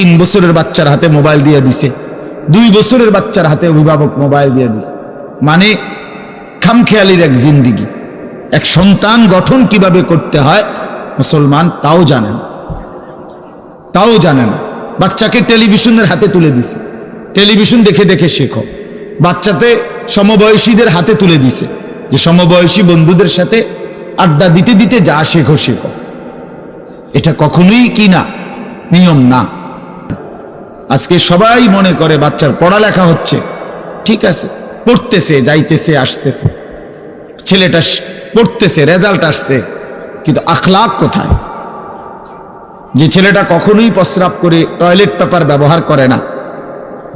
তিন বছরের বাচ্চার হাতে মোবাইল দিয়ে দিছে। দুই বছরের বাচ্চার হাতে অভিভাবক মোবাইল দিয়ে দিছে। মানে খামখেয়ালির এক জিন্দিগি। এক সন্তান গঠন কীভাবে করতে হয়, মুসলমান তাও জানেন তাও জানে না। বাচ্চাকে টেলিভিশনের হাতে তুলে দিছে। টেলিভিশন দেখে দেখে শেখো। বাচ্চাতে সমবয়সীদের হাতে তুলে দিছে। যে সমবয়সী বন্ধুদের সাথে আড্ডা দিতে দিতে যা শেখো শেখো। এটা কখনোই কি না? নিয়ম না। আজকে সবাই মনে করে বাচ্চার পড়ালেখা হচ্ছে। ঠিক আছে? পড়তেছে, যাইতেছে, আসতেছে। ছেলেটা পড়তেছে, রেজাল্ট আসছে। কিন্তু আখলাক কোথায়? যে ছেলেটা কখনোই প্রস্রাব করে টয়লেট পেপার ব্যবহার করে না।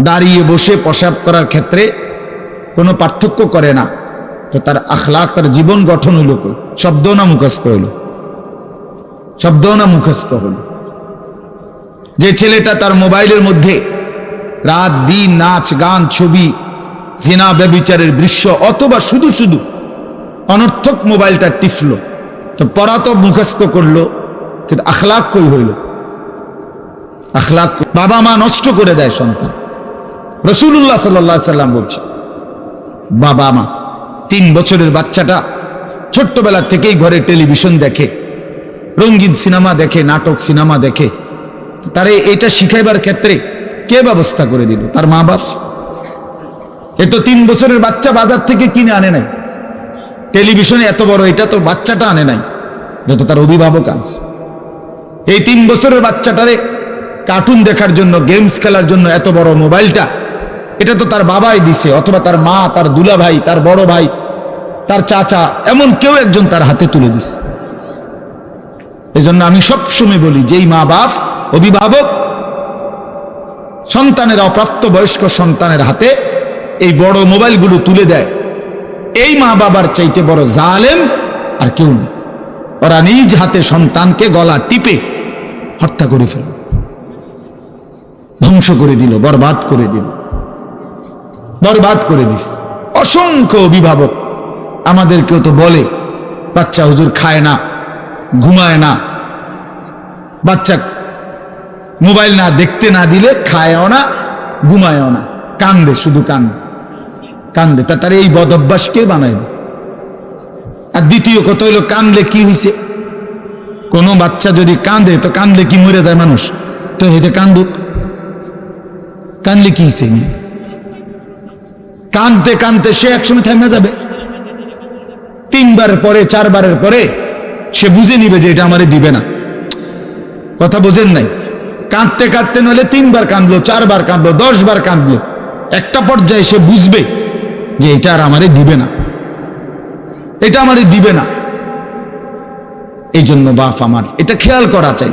দাঁড়িয়ে বসে প্রসাব করার ক্ষেত্রে কোনো পার্থক্য করে না। তো তার আখলাক, তার জীবন গঠন হইল শব্দ না মুখস্থ হইল? শব্দ না মুখস্থ হইল? যে ছেলেটা তার মোবাইলের মধ্যে রাত, দিন, নাচ, গান, ছবি, জিনা, ব্যবিচারের দৃশ্য অথবা শুধু শুধু অনর্থক মোবাইলটা টিফল তো পড়া তো মুখস্থ করল, কিন্তু আখলাক কই হইল? আখলাক বাবা মা নষ্ট করে দেয় সন্তান। রসুল্লাহ সাল্লাহ সাল্লাম বলছে, বাবা মা, তিন বছরের বাচ্চাটা ছোট্টবেলা থেকেই ঘরে টেলিভিশন দেখে, রঙিন সিনেমা দেখে, নাটক সিনেমা দেখে তারে এটা শিখাইবার ক্ষেত্রে কে ব্যবস্থা করে দিল? তার মা বাপ? এ তো তিন বছরের বাচ্চা বাজার থেকে কিনে আনে নাই। টেলিভিশনে এত বড়, এটা তো বাচ্চাটা আনে নাই। যত তার অভিভাবক আনছে এই তিন বছরের বাচ্চাটারে কার্টুন দেখার জন্য গেমস খেলার জন্য এত বড় মোবাইলটা, এটা তো তার বাবাই দিছে, অথবা তার মা, তার দুলা ভাই তার বড় ভাই, তার চাচা, এমন কেউ একজন তার হাতে তুলে দিছে। এজন্য আমি সবসময় বলি, যেই মা বাপ অভিভাবক, সন্তানের অপ্রাপ্ত বয়স্ক সন্তানের হাতে এই বড় মোবাইলগুলো তুলে দেয়। এই মা বাবার চাইতে বড় জালেম আর কেউ নেই। ওরা নিজ হাতে সন্তানকে গলা টিপে হত্যা করে ফেল ধ্বংস করে দিল, বরবাদ করে দিল, বরবাদ করে দিস। অসংখ্য অভিভাবক আমাদেরকেও তো বলে, বাচ্চা হুজুর খায় না, ঘুমায় না, বাচ্চা মোবাইল না দেখতে না দিলে খায়ও না, ঘুমায়ও না। কান্দে, শুধু কান্দে। কান্দে। তা তার এই বদ অভ্যাস কে বানাইল? আর দ্বিতীয় কথা হইল, কান্দলে কি হইছে? কোনো বাচ্চা যদি কান্দে, তো কান্দলে কি মরে যায় মানুষ? তো হেতে কান্দুক। কান্দলে কি হইছে মেয়ে কানতে কানতে সে একসময় থেমে যাবে। তিনবার পরে, চারবারের পরে সে বুঝে নিবে যে এটা আমারে দিবে না। কথা বোঝেন নাই? কাঁদতে কাঁদতে নইলে তিনবার কাঁদলো, চারবার কাঁদলো, দশবার কাঁদলো। একটা পর্যায়ে সে বুঝবে যে এটা আর আমারে দিবে না। এটা আমারে দিবে না। এই জন্য বাপ আমার, এটা খেয়াল করা চাই।